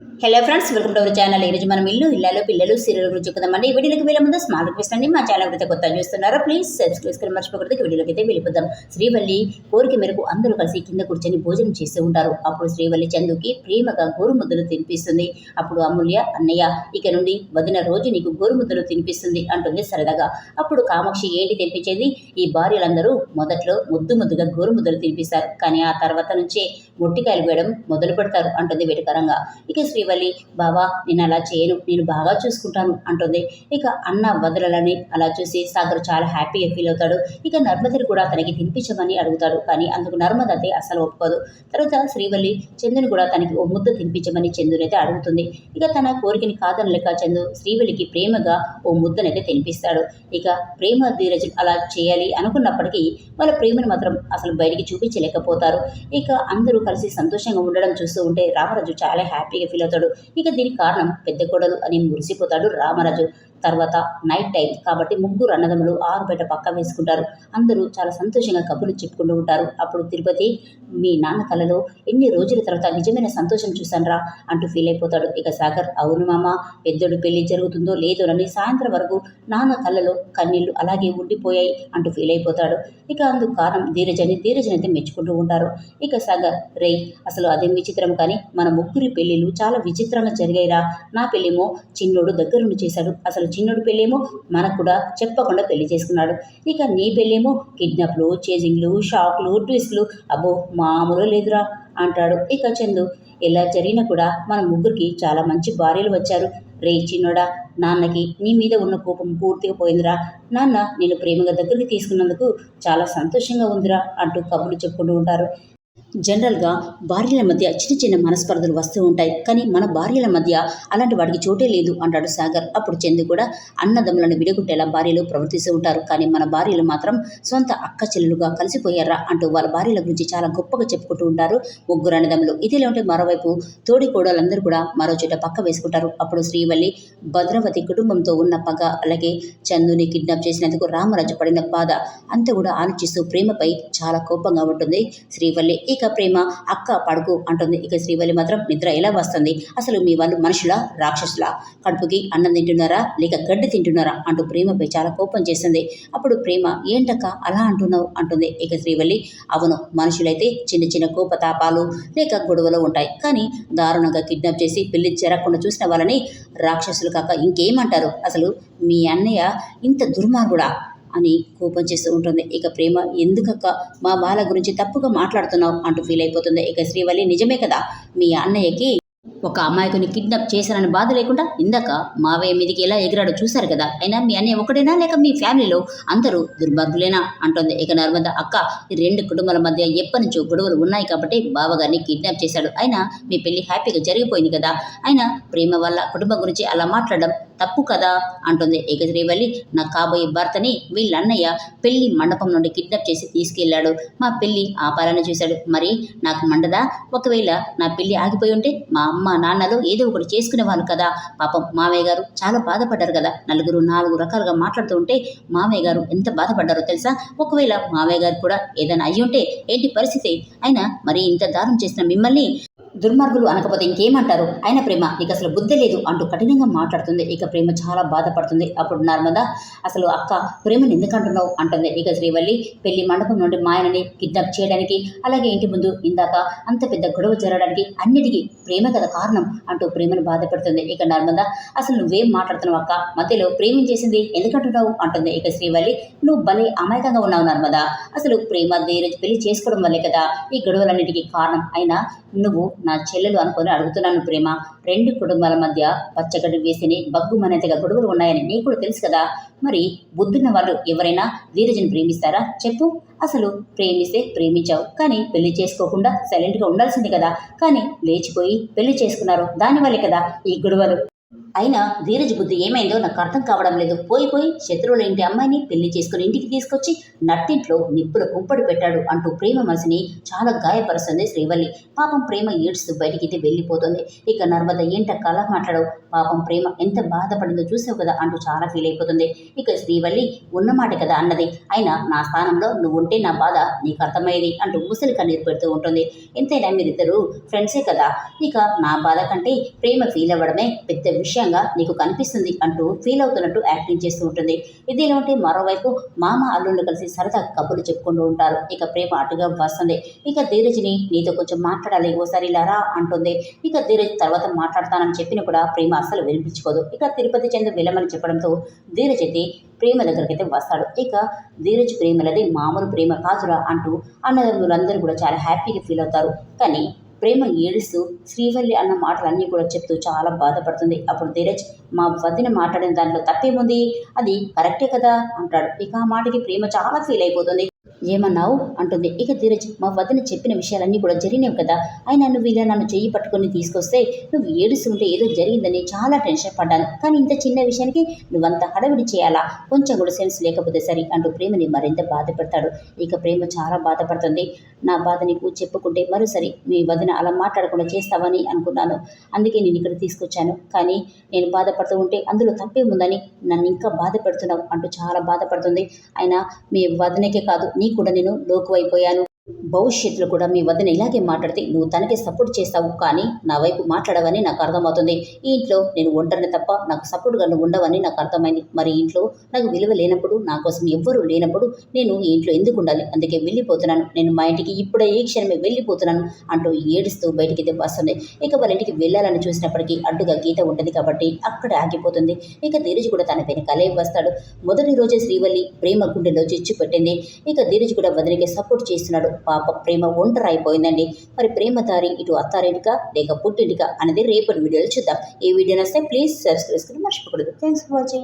Hello friends welcome to our channel ఈరోజు మనం ఇల్లు ఇళ్ళలో పిల్లలు సీరియల్ గురించి చూద్దామండి ఈ వీడియోకి వెళ్ళే ముందు స్మాల్ రిక్వెస్ట్ అండి. మా ఛానల్ అయితే కొత్త చూస్తున్నారా ప్లీజ్ సబ్స్క్రైబ్ చేసుకుని మర్చిపోకూడదు. వీడియోకి అయితే వెళ్ళిపోదాం. శ్రీవల్లి కోరిక మేరకు అందరూ కలిసి కింద కూర్చొని భోజనం చేస్తూ ఉంటారు. అప్పుడు శ్రీవల్లి చందుకి ప్రేమగా గోరుముద్దలు తినిపిస్తుంది. అప్పుడు అమూల్య అన్నయ్య ఇక నుండి వదిన రోజు నీకు గోరుముద్దలు తినిపిస్తుంది అంటుంది సరదాగా. అప్పుడు కామాక్షి ఏంటి తినిపించేది ఈ భార్యలందరూ మొదట్లో ముద్దు ముద్దుగా గోరుముద్దలు తినిపిస్తారు. కానీ ఆ తర్వాత నుంచే మొట్టికాయలు వేయడం మొదలు పెడతారు అంటుంది వెటకరంగా. ఇక శ్రీవల్లి బావా నేను అలా చేయను నేను బాగా చూసుకుంటాను అంటుంది. ఇక అన్న వదలని అలా చూసి సాగర్ చాలా హ్యాపీగా ఫీల్ అవుతాడు. ఇక నర్మదని కూడా తనకి తినిపించమని అడుగుతాడు. కానీ అందుకు నర్మద అయితే అసలు ఒప్పుకోదు. తర్వాత శ్రీవల్లి చందుని కూడా తనకి ఓ ముద్ద తినిపించమని చందునైతే అడుగుతుంది. ఇక తన కోరికని కాదనలేక చందు శ్రీవల్లికి ప్రేమగా ఓ ముద్దనైతే తినిపిస్తాడు. ఇక ప్రేమ ధీరజ్ అలా చేయాలి అనుకున్నప్పటికీ వాళ్ళ ప్రేమను మాత్రం అసలు బయటికి చూపించలేకపోతారు. ఇక అందరూ కలిసి సంతోషంగా ఉండడం చూస్తూ ఉంటే రామరాజు చాలా హ్యాపీగా ఫీల్ అవుతాడు ఇక దీనికి కారణం పెద్ద కొడలు అని మురిసిపోతాడు రామరాజు. తర్వాత నైట్ టైం కాబట్టి ముగ్గురు అన్నదమ్ములు ఆరు బయట పక్క వేసుకుంటారు. అందరూ చాలా సంతోషంగా కబుర్లు చెప్పుకుంటూ ఉంటారు. అప్పుడు తిరుపతి మీ నాన్న కలలో ఎన్ని రోజుల తర్వాత నిజమైన సంతోషం చూశానరా? అంటూ ఫీల్ అయిపోతాడు. ఇక సాగర్ అవును మామ పెద్దోడు పెళ్ళి జరుగుతుందో లేదో అని సాయంత్రం వరకు నాన్న కళ్ళలో కన్నీళ్ళు అలాగే ఉండిపోయాయి అంటూ ఫీల్ అయిపోతాడు. ఇక అందుకు కారణం ధీరజని ధీరజని అయితే మెచ్చుకుంటూ ఉంటారు. ఇక సాగర్ రేయ్ అసలు అదేం విచిత్రం కానీ మన ముగ్గురి పెళ్ళిళ్ళు చాలా విచిత్రంగా జరిగాయిరా. నా పెళ్ళేమో చిన్నోడు దగ్గరుండి చేశాడు. అసలు చిన్నుడు పెళ్ళేమో మనకు కూడా చెప్పకుండా పెళ్ళి చేసుకున్నాడు. ఇక నీ పెళ్ళేమో కిడ్నాప్లు చేజింగ్లు షాక్లు ట్విస్ట్లు. అబ్బో మామూలు లేదురా అంటాడు. ఇక చందు ఇలా జరిగినా కూడా మన ముగ్గురికి చాలా మంచి భార్యలు వచ్చారు. రే చిన్నోడా నాన్నకి నీ మీద ఉన్న కోపం పూర్తిగా పోయిందిరా. నాన్న నేను ప్రేమగా దగ్గరికి తీసుకున్నందుకు చాలా సంతోషంగా ఉందిరా అంటూ కబుర్లు చెప్పుకుంటూ ఉంటారు. జనరల్గా భార్యల మధ్య చిన్న చిన్న మనస్పర్ధలు వస్తూ ఉంటాయి. కానీ మన భార్యల మధ్య అలాంటి వాడికి చోటే లేదు అంటాడు సాగర్. అప్పుడు చందు కూడా అన్నదమ్ములను విడగొట్టేలా భార్యలు ప్రవర్తిస్తూ ఉంటారు. కానీ మన భార్యలు మాత్రం సొంత అక్క చెల్లెలుగా కలిసిపోయారా అంటూ వాళ్ళ భార్యల గురించి చాలా గొప్పగా చెప్పుకుంటూ ఉంటారు ముగ్గురు అన్నదమ్ములు. ఇదిలా ఉంటే మరోవైపు తోడి కోడలందరూ కూడా మరో చోట పక్క వేసుకుంటారు. అప్పుడు శ్రీవల్లి భద్రవతి కుటుంబంతో ఉన్న పగ అలాగే చందుని కిడ్నాప్ చేసినందుకు రామరాజు పడిన బాధ అంతా కూడా ఆలోచిస్తూ ప్రేమపై చాలా కోపంగా ఉంటుంది. శ్రీవల్లి ఇక ప్రేమ అక్క పడుకు అంటుంది. ఇక శ్రీవల్లి మాత్రం నిద్ర ఎలా వస్తుంది? అసలు మీ వాళ్ళు మనుషుల రాక్షసుల? కడుపుకి అన్నం తింటున్నారా? లేక గడ్డి తింటున్నారా? అంటూ ప్రేమపై చాలా కోపం చేస్తుంది. అప్పుడు ప్రేమ ఏంటక్క అలా అంటున్నావు? అంటుంది. ఇక శ్రీవల్లి అవును మనుషులైతే చిన్న చిన్న కోపతాపాలు లేక గొడవలు ఉంటాయి. కానీ దారుణంగా కిడ్నాప్ చేసి పెళ్ళి జరగకుండా చూసిన వాళ్ళని రాక్షసులు కాక ఇంకేమంటారు? అసలు మీ అన్నయ్య ఇంత దుర్మార్గుడా? అని కోపం చేస్తూ ఉంటుంది. ఇక ప్రేమ ఎందుకక్క? మా బాల గురించి తప్పుగా మాట్లాడుతున్నావు అంటూ ఫీల్ అయిపోతుంది. ఇక శ్రీవల్లి నిజమే కదా? మీ అన్నయ్యకి ఒక అమాయకుని కిడ్నాప్ చేశారని బాధ లేకుండా ఇందాక మావయ్య మీదకి ఎలా ఎగిరాడో చూశారు కదా? అయినా మీ అన్నయ్య ఒకటేనా లేక మీ ఫ్యామిలీలో అందరూ దుర్భాగ్యులేనా అంటోంది. ఇక నర్మద అక్క ఈ రెండు కుటుంబాల మధ్య ఎప్పటి నుంచో గొడవలు ఉన్నాయి కాబట్టి బావగారిని కిడ్నాప్ చేశాడు. అయినా మీ పెళ్ళి హ్యాపీగా జరిగిపోయింది కదా? అయినా ప్రేమ వల్ల కుటుంబం గురించి అలా మాట్లాడడం తప్పు కదా అంటుంది ఇక శ్రీవల్లి నా కాబోయే భర్తని వీళ్ళన్నయ్య పెళ్ళి మండపం నుండి కిడ్నాప్ చేసి తీసుకెళ్ళాడు మా పెళ్ళి ఆపాలని చూశాడు. మరి నాకు మండదా? ఒకవేళ నా పెళ్ళి ఆగిపోయి ఉంటే మా అమ్మ నాన్నలు ఏదో ఒకటి చేసుకునేవాళ్ళు కదా. పాపం మావయ్య గారు చాలా బాధపడ్డారు కదా. నలుగురు నాలుగు రకాలుగా మాట్లాడుతూ ఉంటే మావయ్య గారు ఎంత బాధపడ్డారో తెలుసా? ఒకవేళ మావయ్య గారు కూడా ఏదైనా అయ్యి ఉంటే ఏంటి పరిస్థితి? అయినా మరి ఇంత దారుణం చేసిన మిమ్మల్ని దుర్మార్గులు అనకపోతే ఇంకేమంటారు? ఆయన ప్రేమ నీకు అసలు బుద్ధి లేదు అంటూ కఠినంగా మాట్లాడుతుంది. ఇక ప్రేమ చాలా బాధపడుతుంది. అప్పుడు నర్మదా అసలు అక్క ప్రేమను ఎందుకంటున్నావు? అంటుంది. ఇక శ్రీవల్లి పెళ్ళి మండపం నుండి మాయనని కిడ్నాప్ చేయడానికి అలాగే ఇంటి ముందు ఇందాక అంత పెద్ద గొడవ జరగడానికి అన్నిటికీ ప్రేమ కదా కారణం అంటూ ప్రేమను బాధపడుతుంది. ఇక నర్మదా అసలు నువ్వేం మాట్లాడుతున్నావు అక్క? మధ్యలో ప్రేమించేసింది ఎందుకంటున్నావు? అంటుంది. ఇక శ్రీవల్లి నువ్వు భలే అమాయకంగా ఉన్నావు నర్మదా. అసలు ప్రేమ ధీరజ్ పెళ్ళి చేసుకోవడం వల్లే కదా ఈ గొడవలన్నిటికీ కారణం? అయినా నువ్వు నా చెల్లెలు అనుకొని అడుగుతున్నాను ప్రేమ. రెండు కుటుంబాల మధ్య పచ్చగడ్డి వేసిని బగ్గుమనేతగా గొడవలు ఉన్నాయని నీకు కూడా తెలుసు కదా. మరి బుద్ధున్న వాళ్ళు ఎవరైనా ధీరజని ప్రేమిస్తారా? చెప్పు. అసలు ప్రేమిస్తే ప్రేమించావు. కానీ పెళ్ళి చేసుకోకుండా సైలెంట్గా ఉండాల్సింది కదా. కానీ లేచిపోయి పెళ్ళి చేసుకున్నారు. దానివల్లే కదా ఈ గొడవలు. అయినా ధీరజ్ బుద్ధి ఏమైందో నాకు అర్థం కావడం లేదు. పోయి పోయి శత్రువుల ఇంటి అమ్మాయిని పెళ్ళి చేసుకుని ఇంటికి తీసుకొచ్చి నట్టింట్లో నిప్పుల కుంపడి పెట్టాడు అంటూ ప్రేమ మనసుని చాలా గాయపరుస్తుంది శ్రీవల్లి. పాపం ప్రేమ ఏడ్స్తూ బయటికి వెళ్ళిపోతుంది. ఇక నర్మద ఏంట కళ మాట్లాడవు? పాపం ప్రేమ ఎంత బాధపడిందో చూసావు కదా అంటూ చాలా ఫీల్ అయిపోతుంది. ఇక శ్రీవల్లి ఉన్నమాట కదా అన్నది. అయినా నా స్థానంలో నువ్వు ఉంటే నా బాధ నీకు అర్థమయ్యేది అంటూ ముసలి కన్నీరు పెడుతూ ఉంటుంది. ఎంతైనా మీరిద్దరూ ఫ్రెండ్సే కదా. ఇక నా బాధ కంటే ప్రేమ ఫీల్ అవ్వడమే పెద్ద విషయంగా నీకు కనిపిస్తుంది అంటూ ఫీల్ అవుతున్నట్టు యాక్టింగ్ చేస్తూ ఉంటుంది. ఇది ఉంటే మరోవైపు మామ అల్లుళ్ళు కలిసి సరదా కబుర్లు చెప్పుకుంటూ ఉంటారు. ఇక ప్రేమ అటుగా వస్తుంది. ఇక ధీరజ్ని నీతో కొంచెం మాట్లాడాలి ఓసారి లారా అంటుంది. ఇక ధీరజ్ తర్వాత మాట్లాడతానని చెప్పిన కూడా ప్రేమ అసలు వినిపించుకోదు. ఇక తిరుపతి చెందు విలమని చెప్పడంతో ధీరజ్ అయితే ప్రేమ దగ్గరికి అయితే వస్తాడు. ఇక ధీరజ్ ప్రేమలది మామూలు ప్రేమ కాదురా అంటూ అన్నదమ్ములందరూ కూడా చాలా హ్యాపీగా ఫీల్ అవుతారు. కానీ ప్రేమ ఏడుస్తూ శ్రీవల్లి అన్న మాటలన్నీ కూడా చెప్తూ చాలా బాధపడుతుంది. అప్పుడు ధీరజ్ మా వదిన మాట్లాడిన దాంట్లో తప్పేముంది? అది కరెక్టే కదా అంటాడు. ఇక ఆ మాటకి ప్రేమ చాలా ఫీల్ అయిపోతుంది. ఏమన్నావు? అంటుంది. ఇక ధీరజ్ మా వదిన చెప్పిన విషయాలన్నీ కూడా జరిగినవి కదా. అయినా నువ్వు ఇలా నన్ను చెయ్యి పట్టుకొని తీసుకొస్తే నువ్వు ఏడుస్తుంటే ఏదో జరిగిందని చాలా టెన్షన్ పడ్డాను. కానీ ఇంత చిన్న విషయానికి నువ్వంత హడవిడి చేయాలా? కొంచెం కూడా సెన్స్ లేకపోతే సరి అంటూ ప్రేమని మరింత బాధపడతాడు ఇక ప్రేమ చాలా బాధపడుతుంది నా బాధ నీకు చెప్పుకుంటే మరోసారి మీ వదిన అలా మాట్లాడకుండా చేస్తావని అనుకున్నాను. అందుకే నేను ఇక్కడ తీసుకొచ్చాను. కానీ నేను బాధపడుతూ ఉంటే అందులో తప్పే ఉందని నన్ను ఇంకా బాధ పెడుతున్నావు అంటూ చాలా బాధపడుతుంది. అయినా మీ వదినకే కాదు నీ కూడా నేను లోకు అయిపోయాను భవిష్యత్తులో కూడా మీ వదిన ఇలాగే మాట్లాడితే నువ్వు తనకి సపోర్ట్ చేస్తావు కానీ నా వైపు మాట్లాడవని నాకు అర్థమవుతుంది. ఈ ఇంట్లో నేను ఒంటరిని తప్ప నాకు సపోర్ట్గా నువ్వు ఉండవని నాకు అర్థమైంది. మరి ఇంట్లో నాకు విలువ లేనప్పుడు నా కోసం ఎవ్వరూ లేనప్పుడు నేను ఈ ఇంట్లో ఎందుకు ఉండాలి? అందుకే వెళ్ళిపోతున్నాను. నేను మా ఇంటికి ఇప్పుడే ఈ క్షణమే వెళ్ళిపోతున్నాను అంటూ ఏడుస్తూ బయటికి వస్తుంది. ఇక వాళ్ళ ఇంటికి వెళ్ళాలని చూసినప్పటికీ అడ్డుగా గీత ఉంటుంది కాబట్టి అక్కడ ఆగిపోతుంది. ఇక ధీరజ్ కూడా తన వెనకాలే వస్తాడు. మొదటి రోజే శ్రీవల్లి ప్రేమ గుండెలో చిచ్చు పెట్టింది. ఇక ధీరజ్ కూడా వదిలికి సపోర్ట్ చేస్తున్నాడు. పాప ప్రేమ ఒంటరి అయిపోయిందండి. మరి ప్రేమదారి ఇటు అత్తారింటికా లేక పుట్టింటికా అనేది రేపటి వీడియోలో చూద్దాం. ఈ వీడియో నచ్చితే ప్లీజ్ సబ్స్క్రైబ్ చేసుకుని మర్చిపోకూడదు. Thanks for watching